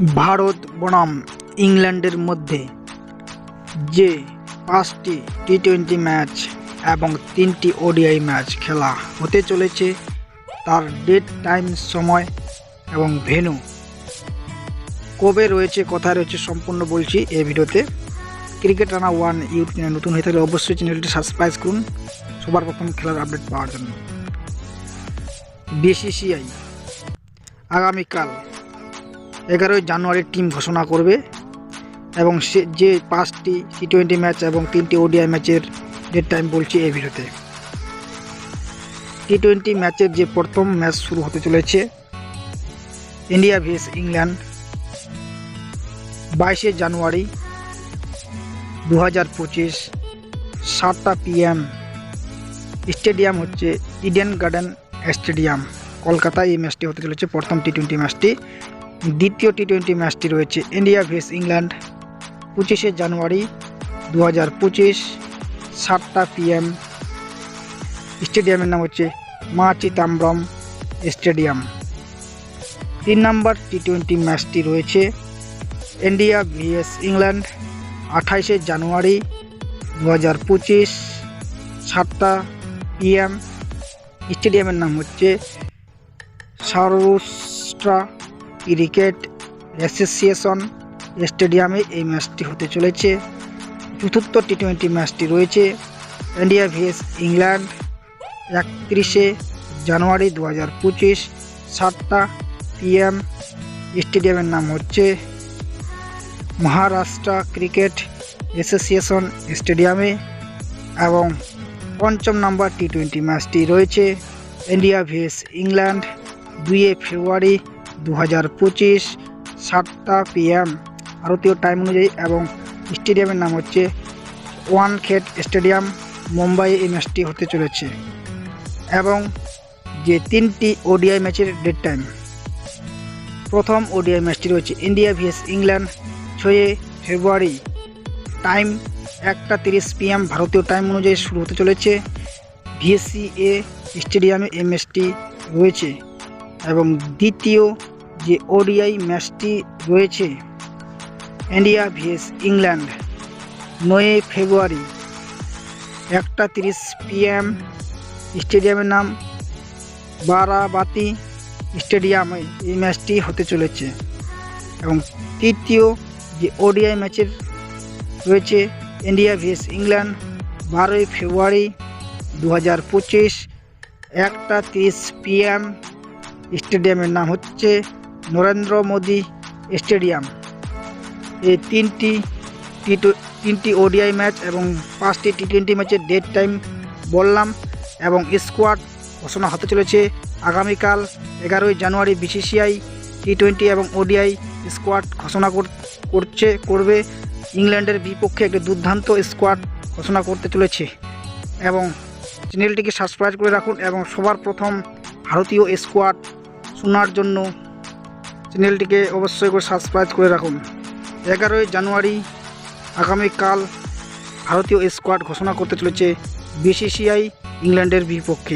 ভারত বনাম ইংল্যান্ডের মধ্যে যে পাঁচটি টি টোয়েন্টি ম্যাচ এবং তিনটি ওডিআই ম্যাচ খেলা হতে চলেছে, তার ডেট, টাইম, সময় এবং ভেন্যু। কবে রয়েছে, কোথায় রয়েছে, সম্পূর্ণ বলছি এই ভিডিওতে। ক্রিকেট রানা ওয়ান ইউটিউব নতুন হয়ে থাকলে অবশ্যই চ্যানেলটি সাবস্ক্রাইব করুন সবার প্রথম খেলার আপডেট পাওয়ার জন্য। বিসিসিআই। আগামীকাল এগারোই জানুয়ারির টিম ঘোষণা করবে এবং সে যে পাঁচটি টি টোয়েন্টি ম্যাচ এবং তিনটি ওডিআই ম্যাচের ডেট টাইম বলছি এই ভিডিওতে। টি টোয়েন্টি ম্যাচের যে প্রথম ম্যাচ শুরু হতে চলেছে ইন্ডিয়া ভিএস ইংল্যান্ড বাইশে জানুয়ারি দু হাজার পঁচিশ, সাতটা পিএম স্টেডিয়াম হচ্ছে ইডেন গার্ডেন স্টেডিয়াম কলকাতায় এই ম্যাচটি হতে চলেছে, প্রথম টি টোয়েন্টি ম্যাচটি দ্বিতীয় টি টোয়েন্টি ম্যাচটি রয়েছে ইন্ডিয়া ভেস ইংল্যান্ড পঁচিশে জানুয়ারি দু হাজার পঁচিশ সাতটা পিএম স্টেডিয়ামের নাম হচ্ছে মা চিতাম্বরম স্টেডিয়াম তিন নম্বর টি টোয়েন্টি ম্যাচটি রয়েছে ইন্ডিয়া ভিএস ইংল্যান্ড আঠাইশে জানুয়ারি দু হাজার পঁচিশ সাতটা পিএম স্টেডিয়ামের নাম হচ্ছে সারুস্ট্রা ক্রিকেট অ্যাসোসিয়েশন স্টেডিয়ামে এই ম্যাচটি হতে চলেছে। চতুর্থ টি টোয়েন্টি ম্যাচটি রয়েছে ইন্ডিয়া ভিএস ইংল্যান্ড একত্রিশে জানুয়ারি দু হাজার পঁচিশ সাতটা পিএম স্টেডিয়ামের নাম হচ্ছে মহারাষ্ট্র ক্রিকেট অ্যাসোসিয়েশন স্টেডিয়ামে এবং পঞ্চম নম্বর টি টোয়েন্টি ম্যাচটি রয়েছে ইন্ডিয়া ভিএস ইংল্যান্ড দুইয়ে ফেব্রুয়ারি দু হাজার পঁচিশ সাতটা পিএম ভারতীয় টাইম অনুযায়ী এবং স্টেডিয়ামের নাম হচ্ছে ওয়ান খেট স্টেডিয়াম মুম্বাইয়ে এই ম্যাচটি হতে চলেছে। এবং যে তিনটি ওডিআই ম্যাচের ডেট টাইম প্রথম ওডিআই ম্যাচটি রয়েছে ইন্ডিয়া ভিএস ইংল্যান্ড ছয়ে ফেব্রুয়ারি টাইম একটা তিরিশ পিএম ভারতীয় টাইম অনুযায়ী শুরু হতে চলেছে। ভিএসসি এ স্টেডিয়ামে এই ম্যাচটি রয়েছে। দ্বিতীয় যে ওডিআই ম্যাচটি রয়েছে, ইন্ডিয়া ভিএস ইংল্যান্ড, নয় ফেব্রুয়ারি একটা তিরিশ পিএম স্টেডিয়ামের নাম বারাবাতি স্টেডিয়ামে এই ম্যাচটি হতে চলেছে। এবং তৃতীয় যে ওডিআই ম্যাচের রয়েছে, ইন্ডিয়া ভিএস ইংল্যান্ড, বারোই ফেব্রুয়ারি দু হাজার পঁচিশ একটা তিরিশ পিএম স্টেডিয়ামের নাম হচ্ছে নরেন্দ্র মোদী স্টেডিয়াম। এই তিনটি তিনটি ওডিআই ম্যাচ এবং পাঁচটি টি টোয়েন্টি ম্যাচের ডেট টাইম বললাম এবং স্কোয়াড ঘোষণা হতে চলেছে আগামীকাল এগারোই জানুয়ারি বিসিসিআই টি টোয়েন্টি এবং ওডিআই স্কোয়াড ঘোষণা কর- করছে, করবে। ইংল্যান্ডের বিপক্ষে একটি দুর্দান্ত স্কোয়াড ঘোষণা করতে চলেছে এবং চ্যানেলটিকে সাবস্ক্রাইব করে রাখুন এবং সবার প্রথম ভারতীয় স্কোয়াড শোনার জন্য চ্যানেলটিকে অবশ্যই করে সাবস্ক্রাইব করে রাখুন। এগারোই জানুয়ারি আগামীকাল ভারতীয় স্কোয়াড ঘোষণা করতে চলেছে বিসিসিআই ইংল্যান্ডের বিপক্ষে।